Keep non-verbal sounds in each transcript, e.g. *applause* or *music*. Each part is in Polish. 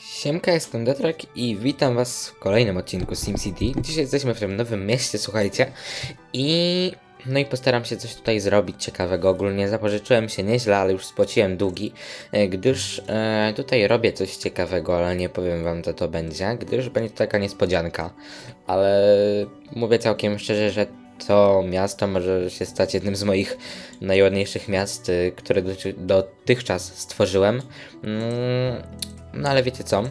Siemka, jestem Detrek i witam was w kolejnym odcinku SimCity. Dzisiaj jesteśmy w tym nowym mieście, słuchajcie. I... No i postaram się coś tutaj zrobić ciekawego. Ogólnie zapożyczyłem się nieźle, ale już spłaciłem długi, e, gdyż e, tutaj robię coś ciekawego, ale nie powiem wam co to będzie, gdyż będzie to taka niespodzianka. Ale mówię całkiem szczerze, że to miasto może się stać jednym z moich najładniejszych miast, y, które doty- dotychczas stworzyłem. Mm, no ale wiecie co?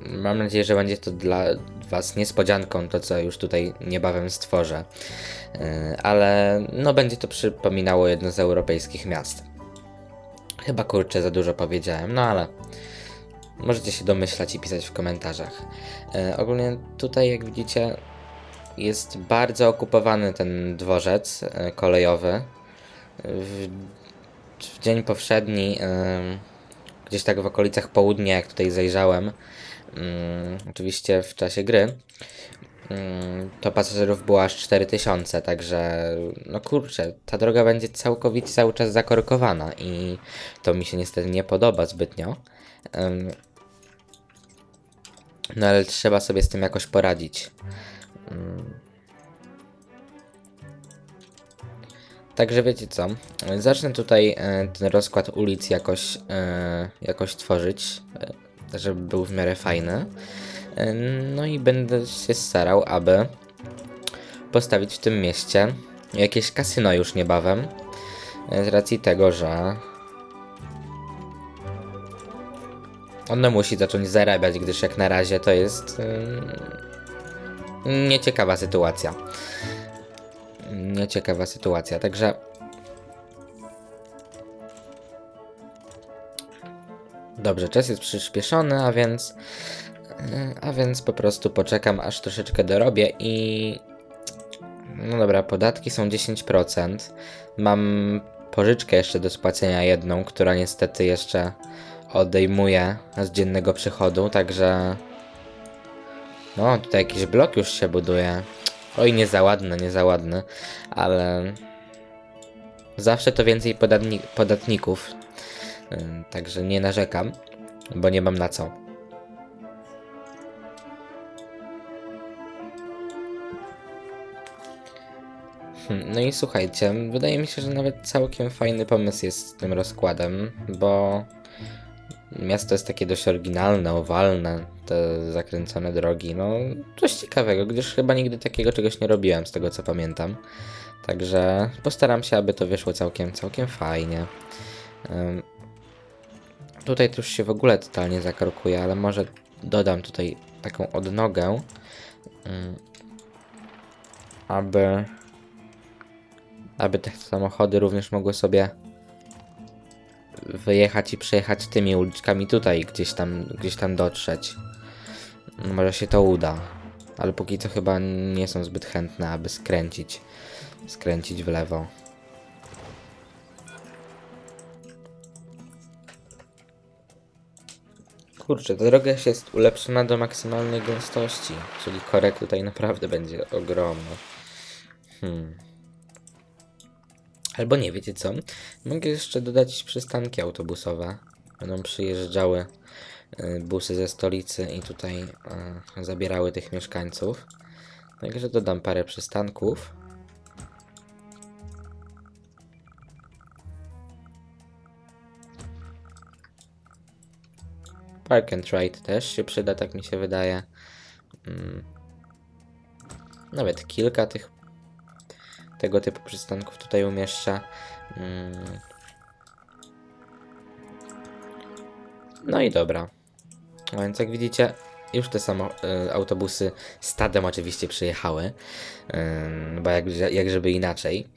Mam nadzieję, że będzie to dla Was niespodzianką, to co już tutaj niebawem stworzę. Yy, Ale no będzie to przypominało jedno z europejskich miast. Chyba kurczę za dużo powiedziałem, no ale możecie się domyślać i pisać w komentarzach. Yy, Ogólnie tutaj jak widzicie jest bardzo okupowany ten dworzec yy, kolejowy. W, w dzień powszedni gdzieś tak w okolicach południa, jak tutaj zajrzałem, mm, oczywiście w czasie gry, mm, to pasażerów było aż 4000, także no kurczę, ta droga będzie całkowicie cały czas zakorkowana i to mi się niestety nie podoba zbytnio. No ale trzeba sobie z tym jakoś poradzić. Ym. Także wiecie co, zacznę tutaj e, ten rozkład ulic jakoś, e, jakoś tworzyć, e, żeby był w miarę fajny. No i będę się starał, aby postawić w tym mieście jakieś kasyno już niebawem. Z racji tego, że ono musi zacząć zarabiać, gdyż jak na razie to jest e, nieciekawa sytuacja nieciekawa sytuacja, także Dobrze, czas jest przyspieszony, a więc a więc po prostu poczekam aż troszeczkę dorobię i no dobra, podatki są 10%. Mam pożyczkę jeszcze do spłacenia jedną, która niestety jeszcze odejmuje z dziennego przychodu, także no tutaj jakiś blok już się buduje. Oj, nie za ładny, nie za ładny, ale zawsze to więcej podatni podatników, Ym, także nie narzekam, bo nie mam na co. Hmm, No i słuchajcie, wydaje mi się, że nawet całkiem fajny pomysł jest z tym rozkładem, bo miasto jest takie dość oryginalne, owalne, te zakręcone drogi, no coś ciekawego, gdyż chyba nigdy takiego czegoś nie robiłem, z tego co pamiętam. Także postaram się, aby to wyszło całkiem, całkiem fajnie. Ym, Tutaj to już się w ogóle totalnie zakorkuje, ale może dodam tutaj taką odnogę, ym, aby aby te samochody również mogły sobie wyjechać i przejechać tymi uliczkami tutaj, gdzieś tam, gdzieś tam dotrzeć. Może się to uda, ale póki co chyba nie są zbyt chętne, aby skręcić, skręcić w lewo. Kurczę, ta droga się jest ulepszona do maksymalnej gęstości, czyli korek tutaj naprawdę będzie ogromny. Hmm. Albo nie, wiecie co? Mogę jeszcze dodać przystanki autobusowe. Będą przyjeżdżały y, busy ze stolicy i tutaj y, zabierały tych mieszkańców. Także dodam parę przystanków. Park and Ride też się przyda, tak mi się wydaje. Mm. Nawet kilka tych tego typu przystanków tutaj umieszczę. Mm. No i dobra. Więc jak widzicie, już te samo y, autobusy stadem oczywiście przyjechały, y, bo jak, jak żeby inaczej.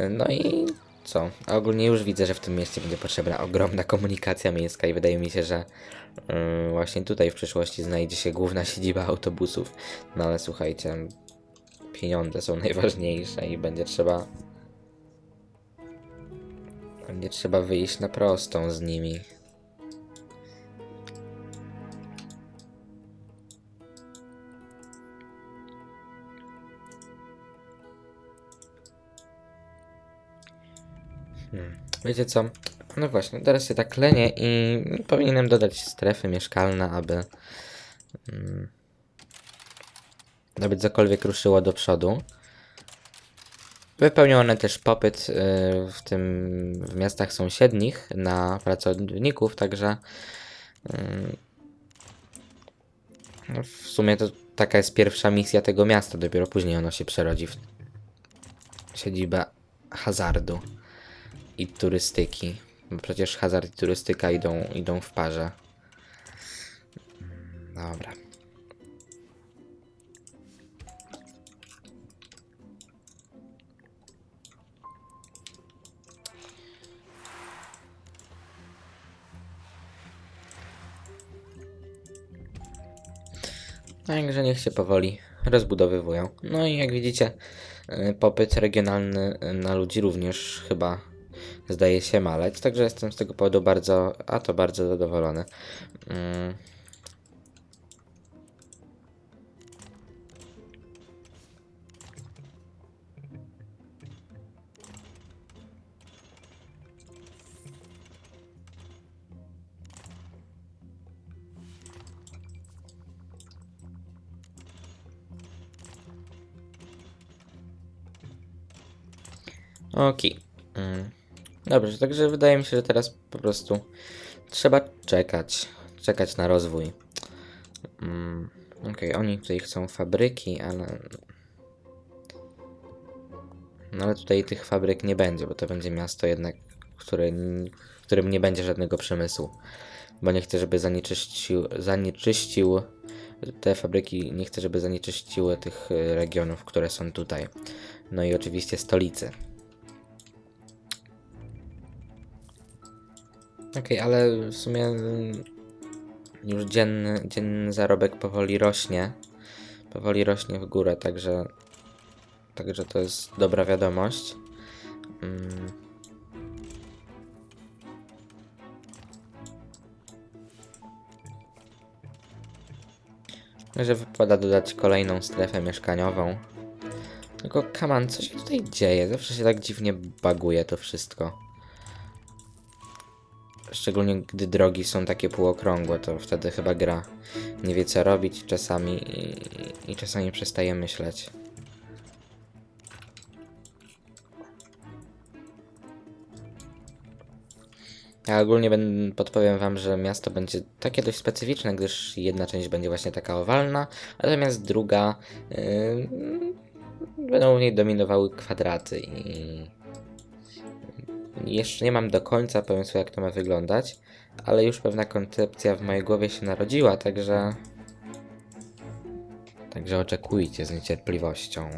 Y, no i co? Ogólnie już widzę, że w tym mieście będzie potrzebna ogromna komunikacja miejska i wydaje mi się, że właśnie tutaj w przyszłości znajdzie się główna siedziba autobusów. No ale słuchajcie, pieniądze są *laughs* najważniejsze i będzie trzeba. Będzie trzeba wyjść na prostą z nimi. Hmm. Wiecie co? No właśnie, teraz się tak lenię i powinienem dodać strefy mieszkalne, aby... Mm, aby cokolwiek ruszyło do przodu. Wypełnią one też popyt y, w tym w miastach sąsiednich na pracowników, także y, no w sumie to taka jest pierwsza misja tego miasta, dopiero później ono się przerodzi w siedzibę hazardu i turystyki. Bo przecież hazard i turystyka idą, idą w parze. Dobra. Także niech się powoli rozbudowywują. No i jak widzicie, y, popyt regionalny y, na ludzi również chyba zdaje się maleć, także jestem z tego powodu bardzo, a to bardzo zadowolony. Okej. Mm. Dobrze, także wydaje mi się, że teraz po prostu trzeba czekać. Czekać na rozwój. Mm. Okej, oni tutaj chcą fabryki, ale. No ale tutaj tych fabryk nie będzie, bo to będzie miasto jednak, które, w którym nie będzie żadnego przemysłu. Bo nie chcę, żeby zanieczyścił, zanieczyścił te fabryki, nie chcę, żeby zanieczyściły tych y, regionów, które są tutaj. No i oczywiście stolicy. Okej, ale w sumie mm, już dzienny, dzienny zarobek powoli rośnie. Powoli rośnie w górę, także. Także to jest dobra wiadomość. Mm. Że wypada dodać kolejną strefę mieszkaniową. Tylko, kaman, co się tutaj dzieje? Zawsze się tak dziwnie baguje to wszystko. Szczególnie gdy drogi są takie półokrągłe, to wtedy chyba gra nie wie co robić czasami i, i czasami przestaje myśleć. Ja ogólnie podpowiem wam, że miasto będzie takie dość specyficzne, gdyż jedna część będzie właśnie taka owalna, natomiast druga yy, będą w niej dominowały kwadraty i jeszcze nie mam do końca pomysłu, jak to ma wyglądać, ale już pewna koncepcja w mojej głowie się narodziła, także. Także oczekujcie z niecierpliwością.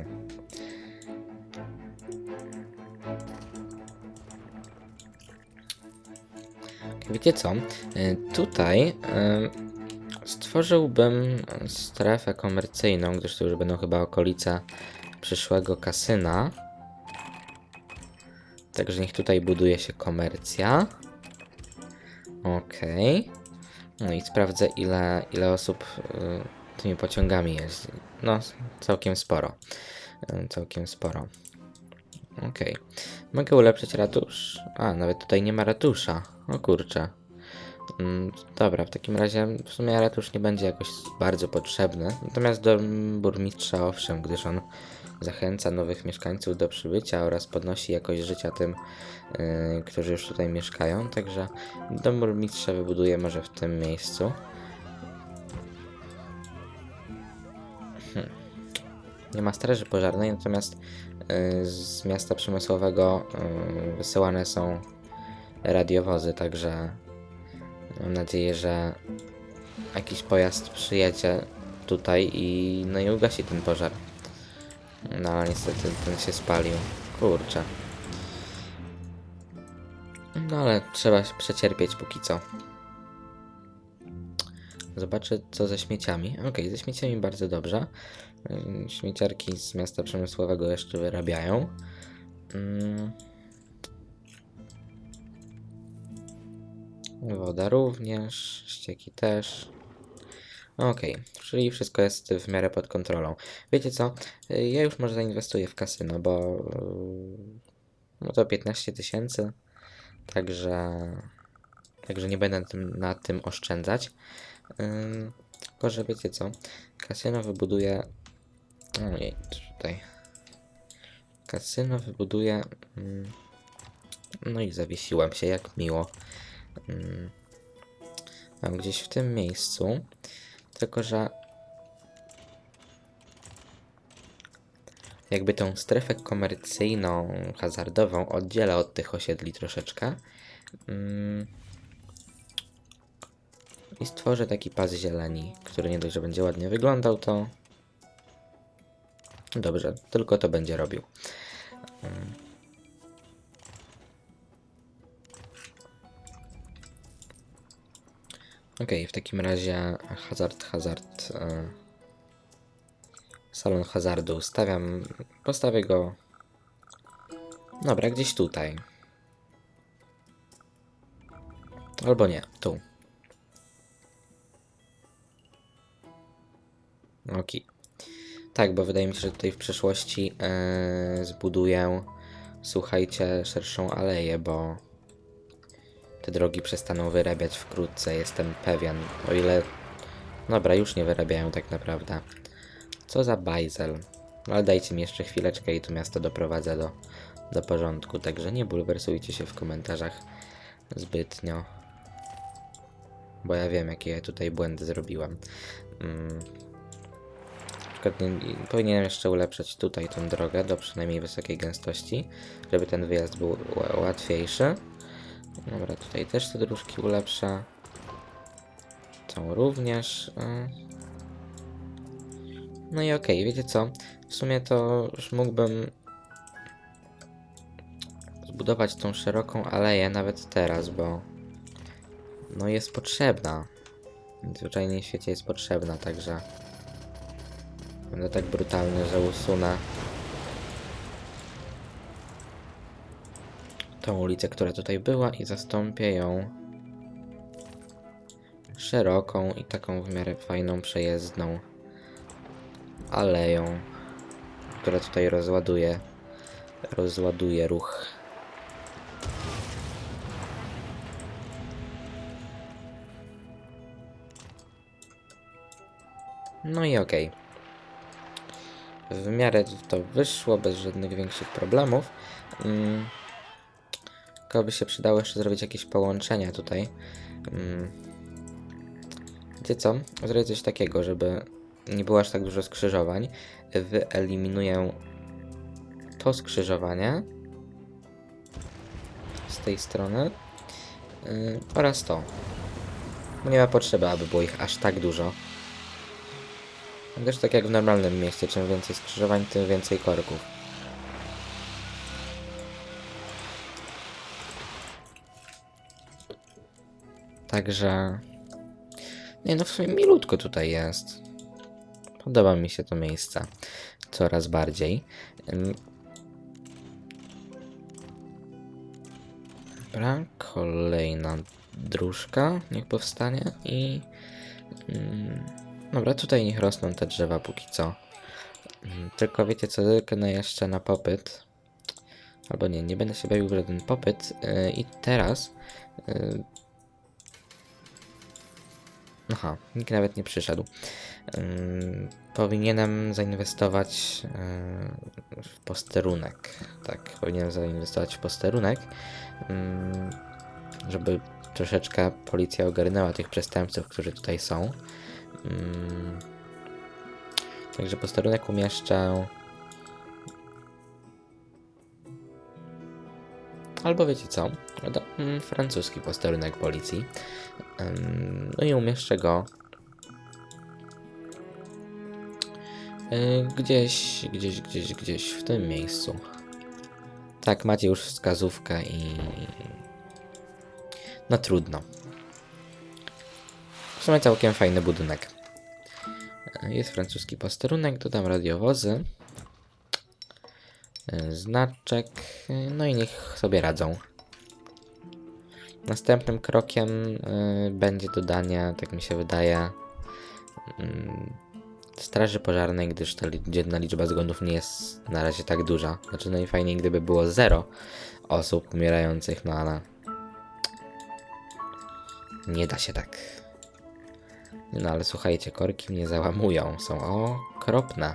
Wiecie co? Y, Tutaj y, stworzyłbym strefę komercyjną, gdyż to już będą chyba okolice przyszłego kasyna. Także niech tutaj buduje się komercja. Okej. No i sprawdzę ile, ile osób y, tymi pociągami jeździ. No, całkiem sporo. Y, całkiem sporo. Okej. Mogę ulepszyć ratusz? A, nawet tutaj nie ma ratusza. O kurczę. Mm, dobra, w takim razie w sumie ratusz nie będzie jakoś bardzo potrzebny. Natomiast do burmistrza owszem, gdyż on zachęca nowych mieszkańców do przybycia oraz podnosi jakość życia tym, yy, którzy już tutaj mieszkają. Także dom burmistrza wybuduję może w tym miejscu. Hmm. Nie ma straży pożarnej, natomiast yy, z miasta przemysłowego yy, wysyłane są radiowozy, także mam nadzieję, że jakiś pojazd przyjedzie tutaj i no i ugasi ten pożar. No niestety ten się spalił. Kurczę. No ale trzeba się przecierpieć póki co. Zobaczę co ze śmieciami. Okej, ze śmieciami bardzo dobrze. Śmieciarki z miasta przemysłowego jeszcze wyrabiają. Ym. Woda również, ścieki też. Okej, czyli wszystko jest w miarę pod kontrolą. Wiecie co? Ja już może zainwestuję w kasyno, bo. No to 15 tysięcy. Także, także nie będę na tym, na tym oszczędzać. Ym, tylko, że wiecie co? Kasyno wybuduje. Ojej, tutaj. Kasyno wybuduje. No i zawiesiłem się, jak miło. Mam gdzieś w tym miejscu. Tylko, że jakby tą strefę komercyjną, hazardową oddziela od tych osiedli troszeczkę. Mm. I stworzę taki pas zieleni, który nie dość, że będzie ładnie wyglądał, to dobrze, tylko to będzie robił. Mm. Okej, w takim razie hazard, hazard. e, Salon hazardu ustawiam. Postawię go. Dobra, gdzieś tutaj. Albo nie, tu. Okej. Tak, bo wydaje mi się, że tutaj w przyszłości e, zbuduję, słuchajcie, szerszą aleję, bo te drogi przestaną wyrabiać wkrótce, jestem pewien. O ile. Dobra, już nie wyrabiają tak naprawdę. Co za bajzel. Ale dajcie mi jeszcze chwileczkę i to miasto doprowadzę do, do porządku. Także nie bulwersujcie się w komentarzach zbytnio. Bo ja wiem, jakie ja tutaj błędy zrobiłem. Mm. Powinienem jeszcze ulepszyć tutaj tą drogę do przynajmniej wysokiej gęstości, żeby ten wyjazd był ła- łatwiejszy. Dobra, tutaj też te dróżki ulepszę. Tą również. y. No i okej, wiecie co? W sumie to już mógłbym zbudować tą szeroką aleję nawet teraz, bo no jest potrzebna. W świecie jest potrzebna, także będę tak brutalny, że usunę tą ulicę, która tutaj była i zastąpię ją szeroką i taką w miarę fajną, przejezdną aleją, która tutaj rozładuje, rozładuje ruch. No i okej. W miarę to wyszło bez żadnych większych problemów. Mm. Tylko by się przydało jeszcze zrobić jakieś połączenia tutaj. Mm. Wiecie co? Zrobię coś takiego, żeby nie było aż tak dużo skrzyżowań. Wyeliminuję to skrzyżowanie z tej strony yy, oraz to. Nie ma potrzeby, aby było ich aż tak dużo. Też tak jak w normalnym mieście, czym więcej skrzyżowań, tym więcej korków. Także... Nie no, w sumie milutko tutaj jest. Podoba mi się to miejsce. Coraz bardziej. Dobra, kolejna dróżka niech powstanie i... Ym, dobra, tutaj niech rosną te drzewa póki co. Ym, tylko wiecie co, zerknę jeszcze na popyt. Albo nie, nie będę się bawił w żaden popyt. Yy, I teraz... Aha, nikt nawet nie przyszedł. Powinienem zainwestować yy, w posterunek. Tak, powinienem zainwestować w posterunek, ym, żeby troszeczkę policja ogarnęła tych przestępców, którzy tutaj są. Ym, także posterunek umieszczę. Albo wiecie co? Do, mm, francuski posterunek policji. No i umieszczę go y, gdzieś, gdzieś, gdzieś, gdzieś w tym miejscu. Tak, macie już wskazówkę i... No trudno. W sumie całkiem fajny budynek. Y, Jest francuski posterunek, dodam radiowozy. Y, Znaczek, no i niech sobie radzą. Następnym krokiem y, będzie dodanie, tak mi się wydaje, mm, straży pożarnej, gdyż ta dzienna liczba zgonów nie jest na razie tak duża. Znaczy najfajniej gdyby było zero osób umierających, no ale Nie da się tak. No ale słuchajcie, korki mnie załamują. Są okropne.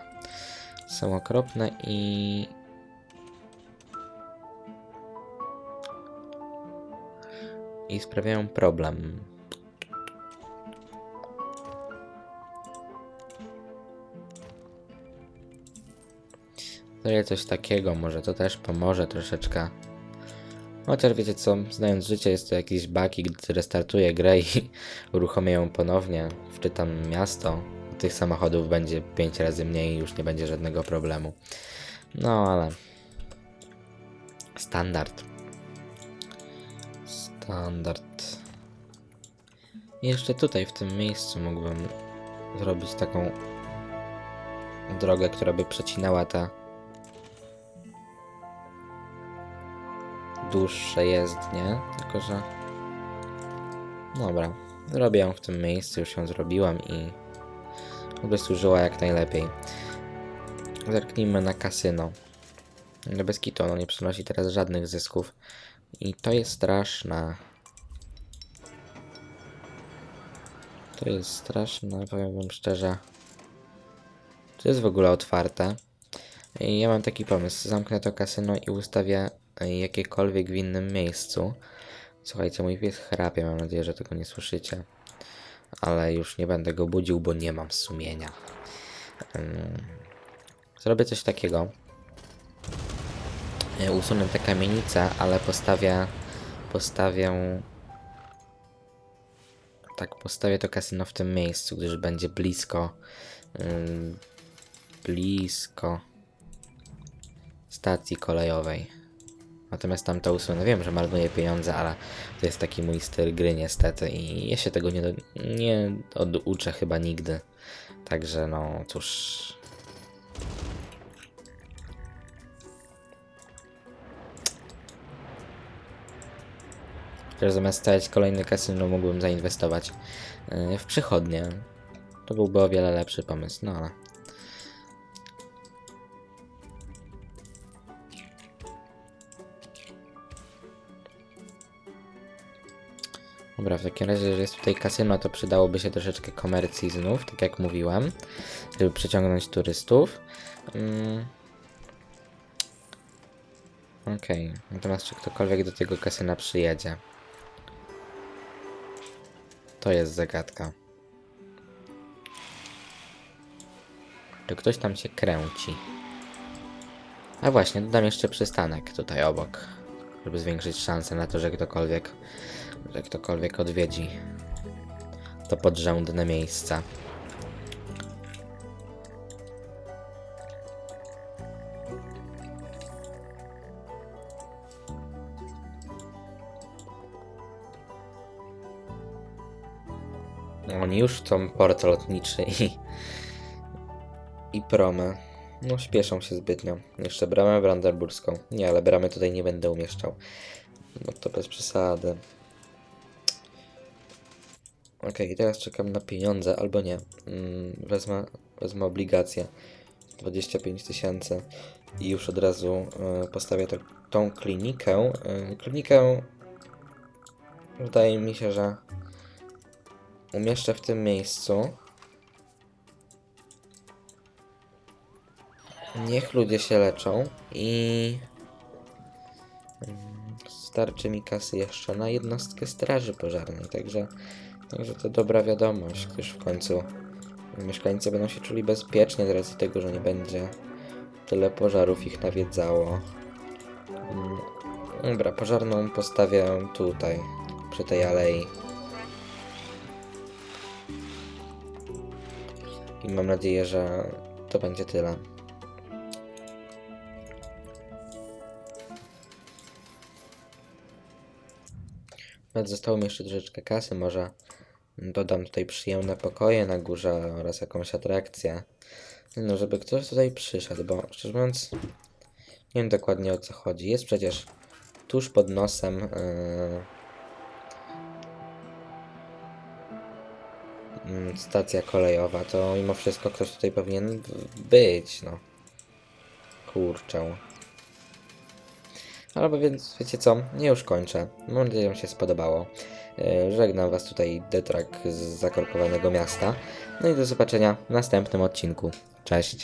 Są okropne i... I sprawiają problem. Daję coś takiego, może to też pomoże troszeczkę. Chociaż wiecie co, znając życie, jest to jakiś bug gdy restartuję grę i *laughs* uruchomię ją ponownie, wczytam miasto, tych samochodów będzie 5 razy mniej i już nie będzie żadnego problemu. No ale... Standard. Standard. Jeszcze tutaj, w tym miejscu mógłbym zrobić taką drogę, która by przecinała te dłuższe jezdnie, tylko że... Dobra, zrobię ją w tym miejscu, już ją zrobiłam i by służyła jak najlepiej. Zerknijmy na kasyno. No bez kitu, ono nie przynosi teraz żadnych zysków. I to jest straszne. To jest straszne, powiem wam szczerze. To jest w ogóle otwarte. I ja mam taki pomysł. Zamknę to kasyno i ustawię e, jakiekolwiek w innym miejscu. Słuchajcie, mój pies chrapie, mam nadzieję, że tego nie słyszycie. Ale już nie będę go budził, bo nie mam sumienia. Zrobię coś takiego. E, Usunę te kamienice, ale postawię... Postawię... Tak, postawię to kasyno w tym miejscu, gdyż będzie blisko... blisko stacji kolejowej. Natomiast tam to usunę. Wiem, że marnuję pieniądze, ale to jest taki mój styl gry niestety i ja się tego nie, do, nie oduczę chyba nigdy. Także no cóż. Że zamiast stawiać kolejny kasyno mógłbym zainwestować yy, w przychodnie. To byłby o wiele lepszy pomysł, no ale... Dobra, w takim razie, że jest tutaj kasyno, to przydałoby się troszeczkę komercji znów, tak jak mówiłem, żeby przyciągnąć turystów. Mm. Okej, natomiast czy ktokolwiek do tego kasyna przyjedzie? To jest zagadka. Czy ktoś tam się kręci? A właśnie, dodam jeszcze przystanek tutaj obok, żeby zwiększyć szanse na to, że ktokolwiek że ktokolwiek odwiedzi to podrzędne miejsce. Oni już chcą port lotniczy i, i promę. No, śpieszą się zbytnio. Jeszcze bramę brandenburską. Nie, ale bramy tutaj nie będę umieszczał. Bo to bez przesady. Okej, teraz czekam na pieniądze, albo nie. Mm, wezmę, wezmę obligacje. 25 tysięcy i już od razu y, postawię to, tą klinikę. Y, klinikę wydaje mi się, że umieszczę w tym miejscu. Niech ludzie się leczą i mm, starczy mi kasy jeszcze na jednostkę straży pożarnej, także Także to dobra wiadomość, gdyż w końcu mieszkańcy będą się czuli bezpiecznie z racji tego, że nie będzie tyle pożarów ich nawiedzało. Mm, Dobra, pożarną postawię tutaj, przy tej alei. Mam nadzieję, że to będzie tyle. Nawet zostało mi jeszcze troszeczkę kasy, może dodam tutaj przyjemne pokoje na górze oraz jakąś atrakcję. No, żeby ktoś tutaj przyszedł, bo szczerze mówiąc, nie wiem dokładnie o co chodzi. Jest przecież tuż pod nosem yy, stacja kolejowa, to mimo wszystko ktoś tutaj powinien być, no. Kurczę. Albo więc, wiecie co, nie już kończę. Mam nadzieję, że się spodobało. E, Żegnam Was tutaj Detrak z zakorkowanego miasta. No i do zobaczenia w następnym odcinku. Cześć!